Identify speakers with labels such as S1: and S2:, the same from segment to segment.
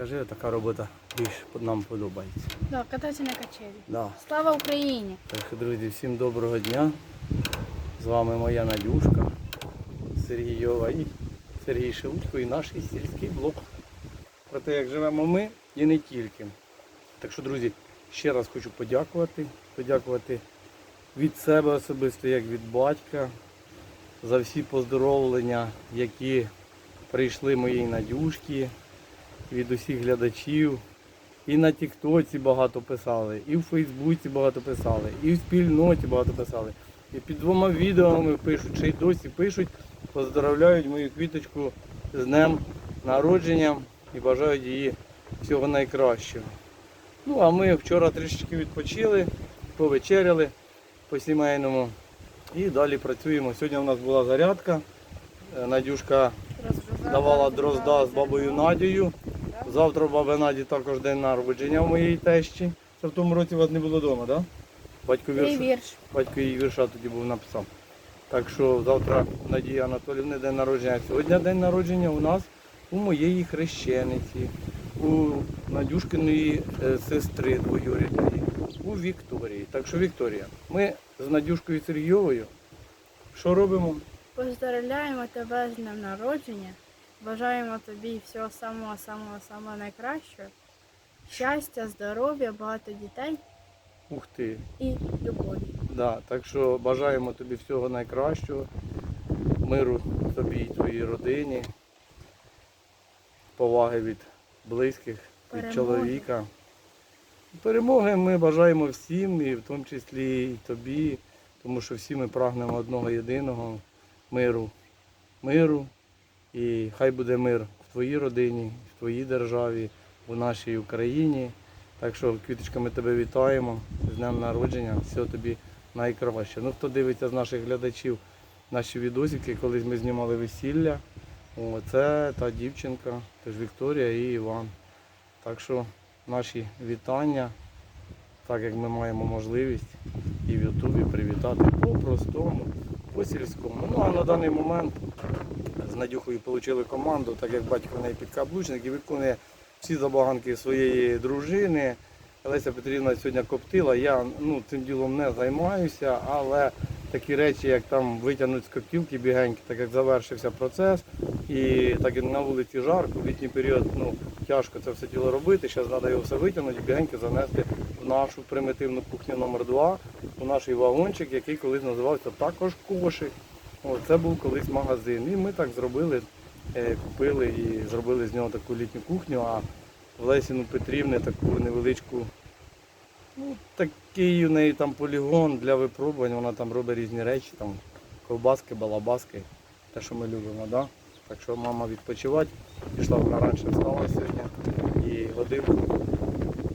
S1: Скажи, така робота більш нам подобається.
S2: Да, кататися на качелі.
S1: Да.
S2: Слава Україні!
S1: Так що, друзі, всім доброго дня. З вами моя Надюшка Сергійова і Сергій Шелудько і наш сільський блог. Про те, як живемо ми і не тільки. Так що, друзі, ще раз хочу подякувати. Подякувати від себе особисто, як від батька, за всі поздоровлення, які прийшли моїй Надюшки, від усіх глядачів. І на Тіктоці багато писали, і в Фейсбуці багато писали, і в спільноті багато писали. І під двома відео пишуть, ще й досі пишуть, поздравляють мою квіточку з днем народження і бажають її всього найкращого. Ну, а ми вчора трішечки відпочили, повечеряли по сімейному і далі працюємо. Сьогодні у нас була зарядка. Е, Надюшка давала дрозда з бабою Надією. Завтра в баби Наді також день народження в моєї тещі. Це в тому році вас не було вдома, так? Да? Батько, вірш...
S2: вірш.
S1: Батько її вірша тоді був написав. Так що завтра Надії Анатолівни день народження. Сьогодні день народження у нас у моєї хрещениці, у Надюшкиної е, сестри двоюрідної, у Вікторії. Так що Вікторія, ми з Надюшкою Сергійовою що робимо?
S2: Поздравляємо тебе з днем народження. Бажаємо тобі всього самого самого самого найкращого. Щастя, здоров'я, багато дітей
S1: Ух ти!
S2: і любові.
S1: Да, так що бажаємо тобі всього найкращого, миру тобі і твоїй родині, поваги від близьких, від чоловіка. Перемоги ми бажаємо всім, і в тому числі і тобі, тому що всі ми прагнемо одного єдиного миру. Миру. І хай буде мир в твоїй родині, в твоїй державі, у нашій Україні. Так що, квіточка, ми тебе вітаємо з днем народження. Всього тобі найкраще. Ну, хто дивиться з наших глядачів наші відосики, колись ми знімали весілля. Це та дівчинка, теж Вікторія і Іван. Так що наші вітання, так як ми маємо можливість і в Ютубі привітати по-простому, по-сільському. Ну а на даний момент Надюхою отримали команду, так як батько в неї підкаблучник і виконує всі забаганки своєї дружини. Леся Петрівна сьогодні коптила. Я ну, цим ділом не займаюся, але такі речі, як там витягнути з коптілки бігеньки, так як завершився процес, і так як на вулиці жарко, в літній період ну, тяжко це все діло робити. Зараз треба його все витягнути і бігеньки занести в нашу примітивну кухню номер 2 у наш вагончик, який колись називався також кошик. О, це був колись магазин. І ми так зробили, е, купили і зробили з нього таку літню кухню, а в Лесіну Петрівни таку невеличку. Ну, такий у неї там полігон для випробувань, вона там робить різні речі, там ковбаски, балабаски, те, що ми любимо, да? Так що мама відпочивати, пішла вона раніше встала сьогодні і годинку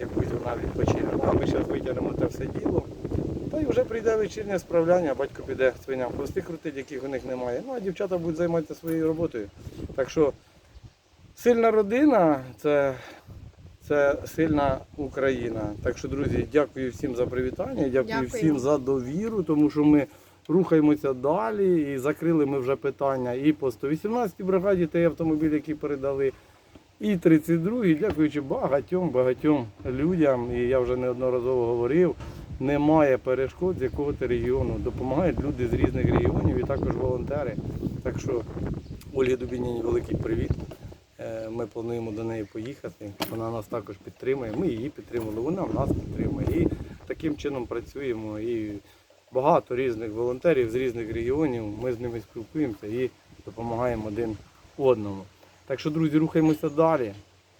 S1: якусь вона відпочине. Ну, а ми зараз витягнемо те все діло. Та й вже прийде вечірнє справляння, батько піде свиням хвости крутить, яких у них немає. Ну а дівчата будуть займатися своєю роботою. Так що сильна родина це, це сильна Україна. Так що, друзі, дякую всім за привітання, дякую
S2: Дякую.
S1: всім за довіру, тому що ми рухаємося далі і закрили ми вже питання і по 118 бригаді той автомобіль, який передали. І 32-й, дякуючи багатьом, багатьом людям, і я вже неодноразово говорив, немає перешкод з якого-то регіону. Допомагають люди з різних регіонів і також волонтери. Так що Ольгі Дубініні великий привіт. Е, Ми плануємо до неї поїхати. Вона нас також підтримує. Ми її підтримали, вона нас підтримує. І таким чином працюємо. І багато різних волонтерів з різних регіонів. Ми з ними спілкуємося і допомагаємо один одному. Так що, друзі, рухаємося далі.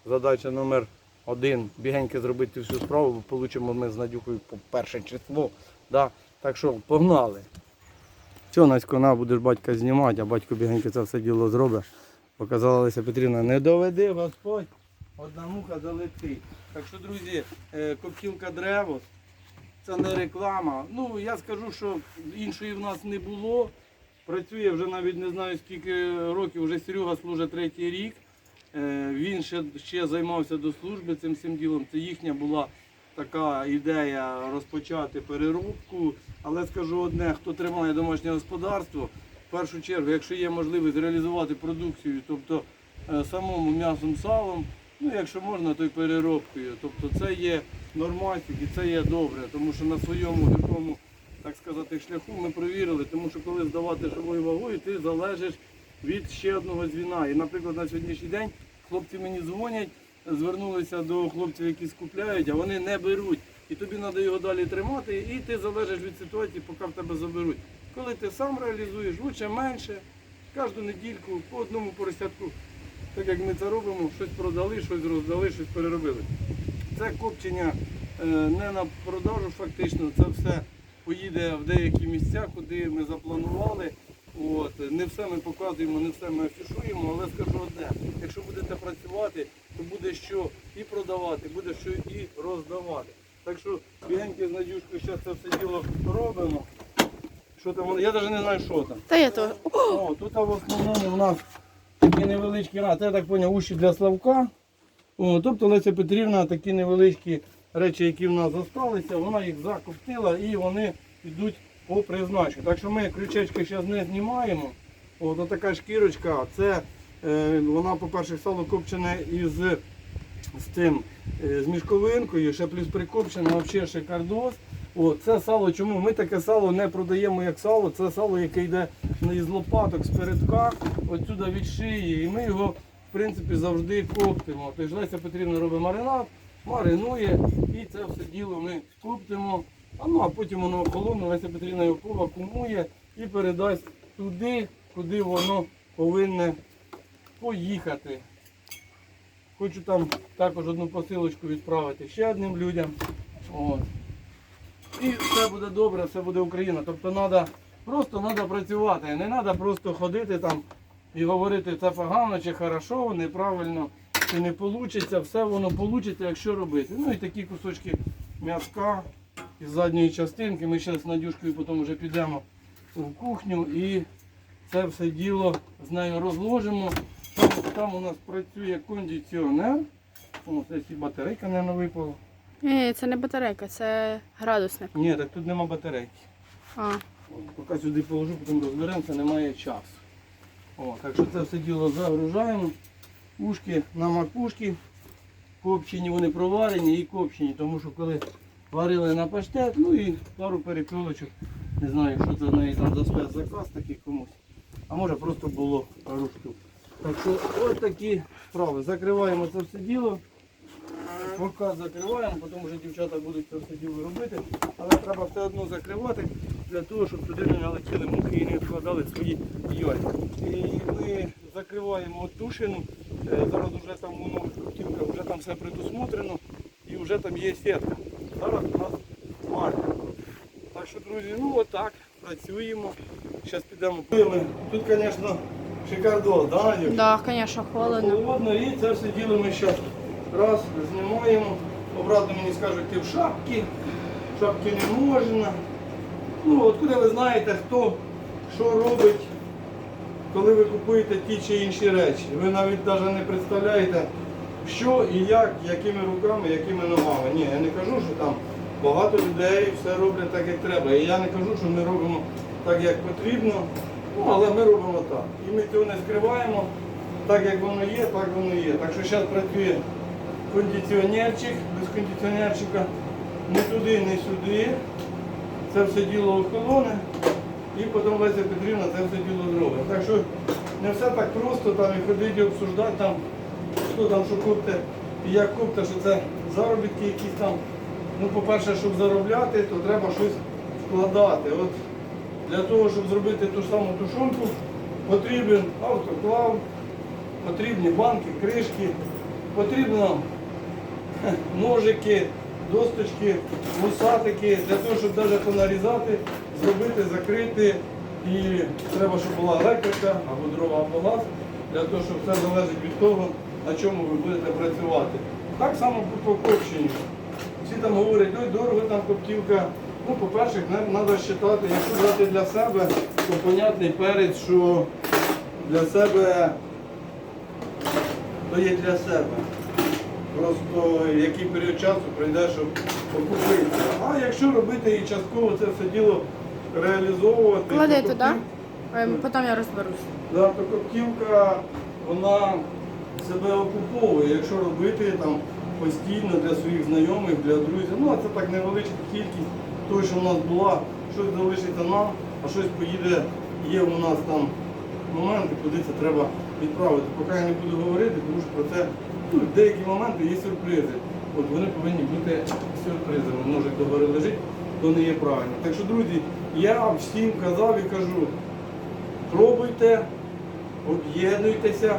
S1: Задача номер один бігеньки зробити всю справу, бо получимо ми з Надюхою по перше число. Да? Так що погнали. Все, Насько, на, будеш батька знімати, а батько бігеньки це все діло зробить. Показала Леся Петрівна, не доведи Господь, одна муха залетить. Так що, друзі, е, коптілка Древос, це не реклама. Ну, я скажу, що іншої в нас не було. Працює вже навіть не знаю скільки років, вже Серега служить третій рік. Е, Він ще, ще займався до служби цим всім ділом. Це їхня була така ідея розпочати переробку. Але скажу одне, хто тримає домашнє господарство, в першу чергу, якщо є можливість реалізувати продукцію, тобто е, самому м'ясом салом, Ну, якщо можна, то й переробкою. Тобто це є норматик і це є добре, тому що на своєму гіркому, так сказати, шляху ми провірили, тому що коли здавати живою вагою, ти залежиш від ще одного звіна. І, наприклад, на сьогоднішній день хлопці мені дзвонять, звернулися до хлопців, які скупляють, а вони не беруть. І тобі треба його далі тримати, і ти залежиш від ситуації, поки в тебе заберуть. Коли ти сам реалізуєш, лучше менше, кожну недільку по одному поросятку, так як ми це робимо, щось продали, щось роздали, щось переробили. Це копчення е, не на продажу фактично, це все поїде в деякі місця, куди ми запланували. От, не все ми показуємо, не все ми афішуємо, але скажу одне, якщо будете працювати, то буде що і продавати, буде що і роздавати. Так що бігеньки з Надюшкою зараз це все діло робимо. Що там, воно- я навіть не знаю, що там.
S2: Та я то.
S1: О, тут в основному у нас такі невеличкі, це я так зрозумів, уші для Славка. О, тобто Леся Петрівна такі невеличкі речі, які в нас залишилися, вона їх закоптила і вони йдуть по призначенню. Так що ми крючечки зараз не знімаємо. От така шкірочка, це е, вона, по-перше, сало копчене із з тим, е, з мішковинкою, ще плюс прикопчене, взагалі шикардос. О, це сало, чому? Ми таке сало не продаємо як сало, це сало, яке йде із лопаток, з передка, отсюди від шиї. І ми його, в принципі, завжди коптимо. Тобто Леся Петрівна робить маринад, маринує і це все діло ми коптимо. А ну а потім воно охолоне, Леся Петрівна його повакумує і передасть туди, куди воно повинне поїхати. Хочу там також одну посилочку відправити ще одним людям. От. І все буде добре, все буде Україна. Тобто треба просто треба працювати. Не треба просто ходити там і говорити, це погано чи хорошо, неправильно чи не вийде. Все воно вийде, якщо робити. Ну і такі кусочки м'язка із задньої частинки. Ми зараз з Надюшкою потім вже підемо в кухню і це все діло з нею розложимо. Там, там у нас працює кондиціонер. О, це і батарейка не випала.
S2: Ні, це не батарейка, це градусник.
S1: Ні, так тут нема батарейки.
S2: А.
S1: От, Поки сюди положу, потім розберемося, немає часу. О, так що це все діло загружаємо. Ушки на макушки. Копчені, вони проварені і копчені, тому що коли варили на паштет, ну і пару перепілочок, не знаю, що це в неї там за спецзаказ такий комусь. А може просто було пару. Так що ось такі справи. Закриваємо це все діло. Поки закриваємо, потім вже дівчата будуть це все діло робити. Але треба все одно закривати для того, щоб туди не налетіли мухи і не вкладали свої яйця. І ми закриваємо тушину. Е, Зараз вже там воно вже там все предусмотрено і вже там є сітка. Зараз у нас марка. Так що, друзі, ну отак, працюємо. Зараз підемо. Тут, звісно, шикардос, да, Надюш?
S2: Да, звісно, холодно.
S1: Холодно і це все діло ми зараз раз знімаємо. Обратно мені скажуть, ти в шапці, шапки не можна. Ну, откуда ви знаєте, хто що робить, коли ви купуєте ті чи інші речі. Ви навіть навіть не представляєте, що і як, якими руками, якими ногами. Ні, я не кажу, що там багато людей все роблять так, як треба. І я не кажу, що ми робимо так, як потрібно. Ну, але ми робимо так. І ми цього не скриваємо. Так як воно є, так воно є. Так що зараз працює кондиціонерчик, без кондиціонерчика не туди, не сюди. Це все діло охолоне. І потім Леся Петрівна це все діло зробить. Так що не все так просто там і ходити обсуждати там, хто там що купте і як купте, що це заробітки якісь там. Ну, по-перше, щоб заробляти, то треба щось вкладати. От для того, щоб зробити ту саму тушонку, потрібен автоклав, потрібні банки, кришки, потрібно хе, ножики, досточки, вусатики, для того, щоб навіть понарізати, зробити, закрити. І треба, щоб була електрика або дрова, або газ, для того, щоб все залежить від того, на чому ви будете працювати. Так само по копченню. Всі там говорять, ой, дорого там коптівка. Ну, по-перше, треба вважати, якщо брати для себе, то понятний перець, що для себе то є для себе. Просто який період часу пройде, щоб окупитися. А якщо робити і частково це все діло реалізовувати,
S2: Клади туди, Ем, потім я розберусь.
S1: Да, то коптівка, вона себе окуповує, якщо робити там постійно для своїх знайомих, для друзів. Ну, а це так невеличка кількість того, що в нас була, щось залишиться нам, а щось поїде, є у нас там моменти, куди це треба відправити. Поки я не буду говорити, тому що про це ну, деякі моменти є сюрпризи. От вони повинні бути сюрпризами. Ножик до гори лежить, то не є правильно. Так що, друзі, я всім казав і кажу, пробуйте, об'єднуйтеся,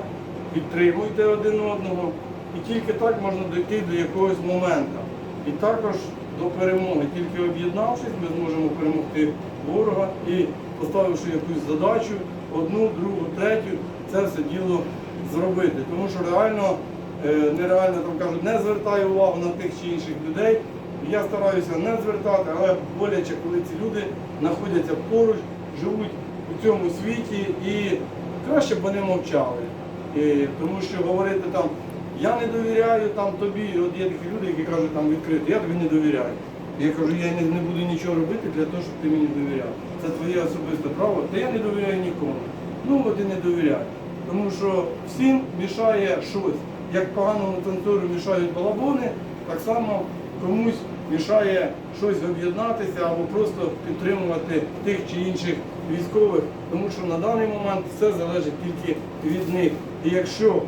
S1: підтримуйте один одного. І тільки так можна дойти до якогось моменту. І також до перемоги. Тільки об'єднавшись, ми зможемо перемогти ворога і поставивши якусь задачу, одну, другу, третю, це все діло зробити. Тому що реально, е, нереально там кажуть, не звертай увагу на тих чи інших людей. Я стараюся не звертати, але боляче, коли ці люди знаходяться поруч, живуть у цьому світі і краще б вони мовчали. І, тому що говорити там, я не довіряю там тобі, от є такі люди, які кажуть там відкрито, я тобі не довіряю. Я кажу, я не, не буду нічого робити для того, щоб ти мені довіряв. Це твоє особисте право, та я не довіряю нікому. Ну от і не довіряй. Тому що всім мішає щось. Як поганому танцору мішають балабони, так само комусь мішає щось об'єднатися або просто підтримувати тих чи інших військових, тому що на даний момент все залежить тільки від них. І якщо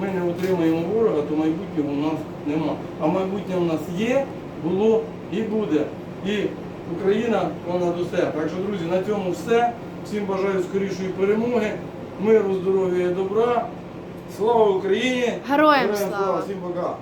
S1: ми не утримаємо ворога, то майбутнього у нас нема. А майбутнє у нас є, було і буде. І Україна понад усе. Так що, друзі, на цьому все. Всім бажаю скорішої перемоги, миру, здоров'я і добра. Слава Україні!
S2: Героям слава!
S1: Всім пока!